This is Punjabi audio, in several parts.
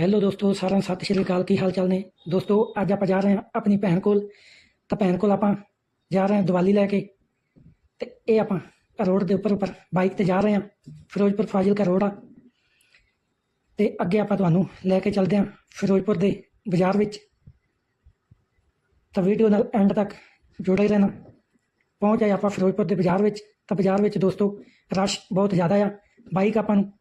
ਹੈਲੋ ਦੋਸਤੋ, ਸਾਰਿਆਂ ਨੂੰ ਸਤਿ ਸ਼੍ਰੀ ਅਕਾਲ, ਕੀ ਹਾਲ ਚਾਲ ਨੇ? ਦੋਸਤੋ, ਅੱਜ ਆਪਾਂ ਜਾ ਰਹੇ ਹਾਂ ਆਪਣੀ ਭੈਣ ਕੋਲ। ਤਾਂ ਭੈਣ ਕੋਲ ਆਪਾਂ ਜਾ ਰਹੇ ਹਾਂ ਦੀਵਾਲੀ ਲੈ ਕੇ। ਤੇ ਇਹ ਆਪਾਂ ਰੋਡ ਦੇ ਉੱਪਰ ਉੱਪਰ ਬਾਈਕ ਤੇ ਜਾ ਰਹੇ ਹਾਂ। ਫਿਰੋਜ਼ਪੁਰ ਫਾਜ਼ਿਲਕਾ ਰੋਡ ਆ। ਤੇ ਅੱਗੇ ਆਪਾਂ ਤੁਹਾਨੂੰ ਲੈ ਕੇ ਚੱਲਦੇ ਹਾਂ ਫਿਰੋਜ਼ਪੁਰ ਦੇ ਬਾਜ਼ਾਰ ਵਿੱਚ। ਤਾਂ ਵੀਡੀਓ ਨਾਲ ਐਂਡ ਤੱਕ ਜੁੜੇ ਰਹਿਣਾ। ਪਹੁੰਚ ਆਏ ਆਪਾਂ ਫਿਰੋਜ਼ਪੁਰ ਦੇ ਬਾਜ਼ਾਰ ਵਿੱਚ। ਤਾਂ ਬਾਜ਼ਾਰ ਵਿੱਚ ਦੋਸਤੋ, ਰਸ਼ ਬਹੁਤ ਜ਼ਿਆਦਾ ਆ। ਬਾਈਕ ਆਪਾਂ ਨੂੰ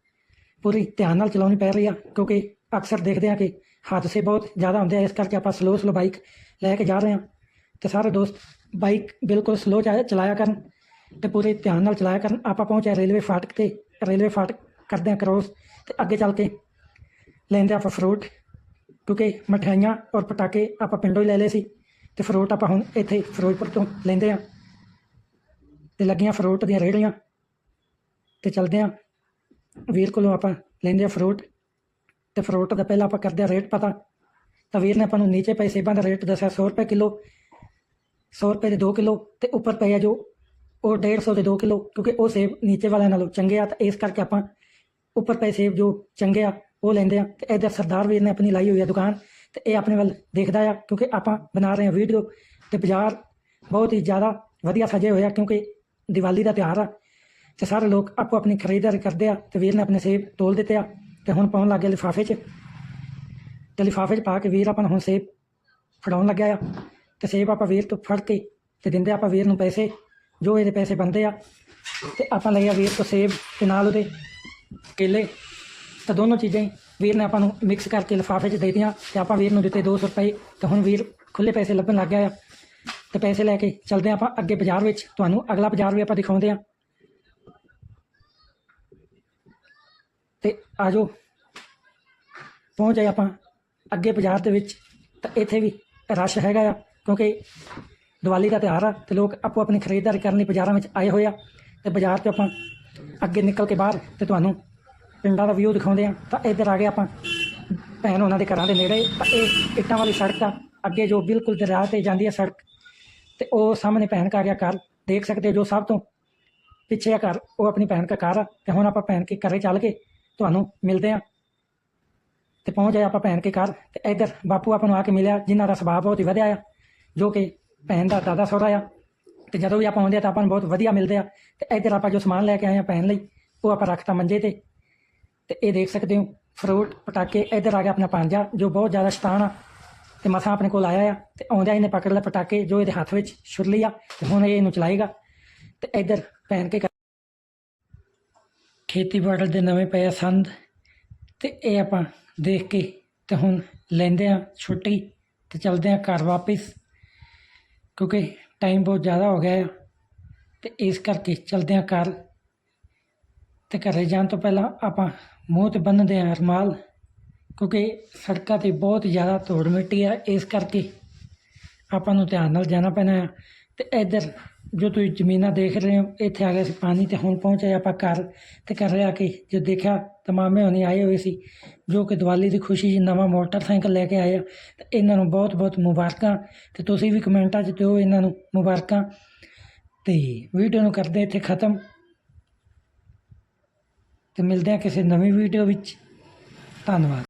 ਪੂਰੀ ਧਿਆਨ ਨਾਲ ਚਲਾਉਣੀ ਪੈ ਰਹੀ ਆ, ਕਿਉਂਕਿ ਅਕਸਰ ਦੇਖਦੇ ਆ ਕਿ ਹਾਦਸੇ ਬਹੁਤ ਜ਼ਿਆਦਾ ਹੁੰਦੇ ਆ, ਇਸ ਕਰਕੇ ਆਪਾਂ ਸਲੋ ਸਲੋ ਬਾਈਕ ਲੈ ਕੇ ਜਾ ਰਹੇ ਹਾਂ। ਤੇ ਸਾਰੇ ਦੋਸਤ ਬਾਈਕ ਬਿਲਕੁਲ ਸਲੋ ਚਲਾਇਆ ਕਰਨ ਤੇ ਪੂਰੇ ਧਿਆਨ ਨਾਲ ਚਲਾਇਆ ਕਰਨ। ਆਪਾਂ ਪਹੁੰਚੇ ਰੇਲਵੇ ਫਾਟਕ ਤੇ, ਰੇਲਵੇ ਫਾਟਕ ਕਰਦੇ ਆ ਕਰੋਸ ਤੇ ਅੱਗੇ ਚੱਲ ਕੇ ਲੈਂਦੇ ਆਪਾਂ ਫਰੂਟ ਕਿਉਂਕਿ ਮਠਿਆਈਆਂ ਔਰ ਪਟਾਕੇ ਆਪਾਂ ਪਿੰਡੋਂ ਹੀ ਲੈ ਲਏ ਸੀ ਤੇ ਫਰੂਟ ਆਪਾਂ ਹੁਣ ਇੱਥੇ ਫਿਰੋਜ਼ਪੁਰ ਤੋਂ ਲੈਂਦੇ ਆ ਤੇ ਲੱਗੀਆਂ ਫਰੂਟ ਦੀਆਂ ਰੇਹੜੀਆਂ ਤੇ ਚੱਲਦੇ ਆ ਵੀਰ ਕੋਲੋਂ ਆਪਾਂ ਲੈਂਦੇ ਆ ਫਰੂਟ ਤੇ ਫਰੂਟ ਦਾ ਪਹਿਲਾਂ ਆਪਾਂ ਕਰਦੇ ਆ ਰੇਟ ਪਤਾ। ਤਾਂ ਵੀਰ ਨੇ ਆਪਾਂ ਨੂੰ ਨੀਚੇ ਪਏ ਸੇਬਾਂ ਦਾ ਰੇਟ ਦੱਸਿਆ 100 ਰੁਪਏ ਕਿਲੋ 100 ਰੁਪਏ ਦੇ 2 ਕਿਲੋ ਤੇ ਉੱਪਰ ਪਏ ਆ ਜੋ, ਉਹ 150 ਦੇ 2 ਕਿਲੋ, ਕਿਉਂਕਿ ਉਹ ਸੇਬ ਨੀਚੇ ਵਾਲਿਆਂ ਨਾਲੋਂ ਚੰਗੇ ਆ, ਤਾਂ ਇਸ ਕਰਕੇ ਆਪਾਂ ਉੱਪਰ ਪਏ ਸੇਬ ਜੋ ਚੰਗੇ ਆ, ਉਹ ਲੈਂਦੇ ਆ। ਤੇ ਇਹਦਾ ਸਰਦਾਰ ਵੀਰ ਨੇ ਆਪਣੀ ਲਾਈ ਹੋਈ ਆ ਦੁਕਾਨ, ਤੇ ਇਹ ਆਪਣੇ ਵੱਲ ਦੇਖਦਾ ਆ, ਕਿਉਂਕਿ ਆਪਾਂ ਬਣਾ ਰਹੇ ਆ ਵੀਡੀਓ ਤੇ ਬਾਜ਼ਾਰ ਬਹੁਤ ਹੀ ਜ਼ਿਆਦਾ ਵਧੀਆ ਸਜੇ ਹੋਏ ਆ, ਕਿਉਂਕਿ ਦੀਵਾਲੀ ਦਾ ਤਿਉਹਾਰ ਆ, ਤੇ ਸਾਰੇ ਲੋਕ ਆਪੋ ਆਪਣੀ ਖਰੀਦਦਾਰੀ ਕਰਦੇ ਆ, ਤੇ ਵੀਰ ਨੇ ਆਪਣੇ ਸੇਬ ਤੋਲ ਦਿੱਤੇ ਆ। ਤੇ ਹੁਣ ਪਾਉਣ ਲੱਗੇ ਲਿਫਾਫੇ 'ਚ। ਤੇ ਲਿਫਾਫੇ 'ਚ ਪਾ ਕੇ ਵੀਰ ਆਪਾਂ ਨੂੰ ਹੁਣ ਸੇਬ ਫੜਾਉਣ ਲੱਗਿਆ ਆ। ਤੇ ਸੇਬ ਆਪਾਂ ਵੀਰ ਤੋਂ ਫੜ ਕੇ ਤੇ ਦਿੰਦੇ ਆਪਾਂ ਵੀਰ ਨੂੰ ਪੈਸੇ, ਜੋ ਇਹਦੇ ਪੈਸੇ ਬਣਦੇ ਆ। ਤੇ ਆਪਾਂ ਲਏ ਆ ਵੀਰ ਤੋਂ ਸੇਬ ਤੇ ਨਾਲ ਉਹਦੇ ਕੇਲੇ। ਤਾਂ ਦੋਨੋਂ ਚੀਜ਼ਾਂ ਹੀ ਵੀਰ ਨੇ ਆਪਾਂ ਨੂੰ ਮਿਕਸ ਕਰਕੇ ਲਿਫਾਫੇ 'ਚ ਦੇ ਦਿੱਤੀਆਂ। ਤੇ ਆਪਾਂ ਵੀਰ ਨੂੰ ਦਿੱਤੇ 200 ਰੁਪਏ। ਤੇ ਹੁਣ ਵੀਰ ਖੁੱਲੇ ਪੈਸੇ ਲੱਭਣ ਲੱਗ ਗਿਆ ਆ। ਤੇ ਪੈਸੇ ਲੈ ਕੇ ਚੱਲਦੇ ਆਪਾਂ ਅੱਗੇ ਬਾਜ਼ਾਰ ਵਿੱਚ। ਤੁਹਾਨੂੰ ਅਗਲਾ ਬਾਜ਼ਾਰ ਵੀ ਆਪਾਂ ਦਿਖਾਉਂਦੇ ਆ। ਤੇ ਆਜੋ। ਪਹੁੰਚ ਗਏ ਆਪਾਂ। ਅੱਗੇ ਬਾਜ਼ਾਰ ਦੇ ਵਿੱਚ। ਤਾਂ ਇੱਥੇ ਵੀ ਰਸ਼ ਹੈਗਾ ਆ, ਕਿਉਂਕਿ ਦੀਵਾਲੀ ਦਾ ਤਿਉਹਾਰ ਆ ਤੇ ਲੋਕ ਆਪੋ ਆਪਣੀ ਖਰੀਦਦਾਰੀ ਕਰਨ ਲਈ ਬਾਜ਼ਾਰਾਂ ਵਿੱਚ ਆਏ ਹੋਏ ਆ। ਤੇ ਬਾਜ਼ਾਰ 'ਚ ਆਪਾਂ ਅੱਗੇ ਨਿਕਲ ਕੇ ਬਾਹਰ ਤੇ ਤੁਹਾਨੂੰ ਪਿੰਡਾਂ ਦਾ ਵਿਊ ਦਿਖਾਉਂਦੇ ਆ। ਤਾਂ ਇੱਧਰ ਆ ਗਏ ਆਪਾਂ। ਭੈਣ ਉਹਨਾਂ ਦੇ ਘਰਾਂ ਦੇ ਨੇੜੇ। ਤਾਂ ਇਹ ਇੱਟਾਂ ਵਾਲੀ ਸੜਕ ਆ। ਅੱਗੇ ਜੋ ਬਿਲਕੁਲ ਦਰਿਆ ਤੇ ਜਾਂਦੀ ਆ ਸੜਕ, ਤੇ ਉਹ ਸਾਹਮਣੇ ਭੈਣ ਕਾ ਗਿਆ ਘਰ, ਦੇਖ ਸਕਦੇ ਹੋ ਜੋ ਸਭ ਤੋਂ ਪਿੱਛੇ ਆ ਘਰ, ਉਹ ਆਪਣੀ ਭੈਣ ਦਾ ਘਰ ਆ। ਤੇ ਹੁਣ ਆਪਾਂ ਭੈਣ ਕੇ ਘਰੇ ਚੱਲ ਕੇ ਤੁਹਾਨੂੰ ਮਿਲਦੇ ਆ ਤੇ ਪਹੁੰਚ ਗਏ ਆਪਾਂ ਭੈਣ ਕੇ ਘਰ ਤੇ ਇੱਧਰ ਬਾਪੂ ਆਪਾਂ ਨੂੰ ਆ ਕੇ ਮਿਲਿਆ, ਜਿਨ੍ਹਾਂ ਦਾ ਸੁਭਾਅ ਬਹੁਤ ਹੀ ਵਧੀਆ ਆ, ਜੋ ਕਿ ਭੈਣ ਦਾ ਦਾਦਾ ਸਹੁਰਾ ਆ। ਤੇ ਜਦੋਂ ਵੀ ਆਪਾਂ ਆਉਂਦੇ ਆ ਤਾਂ ਆਪਾਂ ਨੂੰ ਬਹੁਤ ਵਧੀਆ ਮਿਲਦੇ ਆ। ਤੇ ਇੱਧਰ ਆਪਾਂ ਜੋ ਸਮਾਨ ਲੈ ਕੇ ਆਏ ਆ ਭੈਣ ਲਈ, ਉਹ ਆਪਾਂ ਰੱਖਤਾ ਮੰਜੇ ਤੇ। ਤੇ ਇਹ ਦੇਖ ਸਕਦੇ ਹੋ, ਫਰੂਟ, ਪਟਾਕੇ, ਇੱਧਰ ਆ ਗਿਆ ਆਪਣਾ ਪੰਜਾ, ਜੋ ਬਹੁਤ ਜ਼ਿਆਦਾ ਸ਼ਤਾਨ ਆ। ਤੇ ਮਸਾਂ ਆਪਣੇ ਕੋਲ ਆਇਆ ਆ, ਤੇ ਆਉਂਦਿਆਂ ਇਹਨੇ ਪਕੜ ਲਿਆ ਪਟਾਕੇ, ਜੋ ਇਹਦੇ ਹੱਥ ਵਿੱਚ ਛੁਰ ਆ ਤੇ ਹੁਣ ਇਹ ਇਹਨੂੰ ਚਲਾਏਗਾ। ਤੇ ਇੱਧਰ ਭੈਣ ਕੇ ਘਰ- ਖੇਤੀਬਾੜੀ ਦੇ ਨਵੇਂ ਪਏ ਆ ਸੰਦ ਤੇ ਇਹ ਆਪਾਂ ਦੇਖ ਕੇ ਤੇ ਹੁਣ ਲੈਂਦੇ ਆ ਛੁੱਟੀ ਤੇ ਚਲਦੇ ਆ ਘਰ ਵਾਪਿਸ, ਕਿਉਂਕਿ ਟਾਈਮ ਬਹੁਤ ਜ਼ਿਆਦਾ ਹੋ ਗਿਆ ਆ ਤੇ ਇਸ ਕਰਕੇ ਚਲਦੇ ਆ ਘਰ ਤੇ ਘਰੇ ਜਾਣ ਤੋਂ ਪਹਿਲਾਂ ਆਪਾਂ ਮੂੰਹ ਤੇ ਬੰਨ੍ਹਦੇ ਆ ਰੁਮਾਲ, ਕਿਉਂਕਿ ਸੜਕਾਂ ਤੇ ਬਹੁਤ ਜ਼ਿਆਦਾ ਧੂੜ ਮਿੱਟੀ ਆ, ਇਸ ਕਰਕੇ ਆਪਾਂ ਨੂੰ ਧਿਆਨ ਨਾਲ ਜਾਣਾ ਪੈਣਾ ਆ ਤੇ ਇੱਧਰ ਜੋ ਤੁਸੀਂ ਜ਼ਮੀਨਾਂ ਦੇਖ ਰਹੇ ਹੋ, ਇੱਥੇ ਆ ਗਿਆ ਸੀ ਪਾਣੀ ਤੇ ਹੁਣ ਪਹੁੰਚੇ ਆਪਾਂ ਘਰ ਤੇ ਘਰ ਆ ਕੇ ਜੋ ਦੇਖਿਆ ਤਾਂ ਮਾਮੇ ਹੋਣੀ ਆਏ ਹੋਏ ਸੀ, ਜੋ ਕਿ ਦੀਵਾਲੀ ਦੀ ਖੁਸ਼ੀ 'ਚ ਨਵਾਂ ਮੋਟਰਸਾਈਕਲ ਲੈ ਕੇ ਆਏ ਆ। ਤੇ ਇਹਨਾਂ ਨੂੰ ਬਹੁਤ ਬਹੁਤ ਮੁਬਾਰਕਾਂ ਤੇ ਤੁਸੀਂ ਵੀ ਕਮੈਂਟਾਂ 'ਚ ਦਿਓ ਇਹਨਾਂ ਨੂੰ ਮੁਬਾਰਕਾਂ। ਤੇ ਵੀਡੀਓ ਨੂੰ ਕਰਦੇ ਇੱਥੇ ਖਤਮ। ਤੇ ਮਿਲਦੇ ਆ ਕਿਸੇ ਨਵੀਂ ਵੀਡੀਓ ਵਿੱਚ। ਧੰਨਵਾਦ।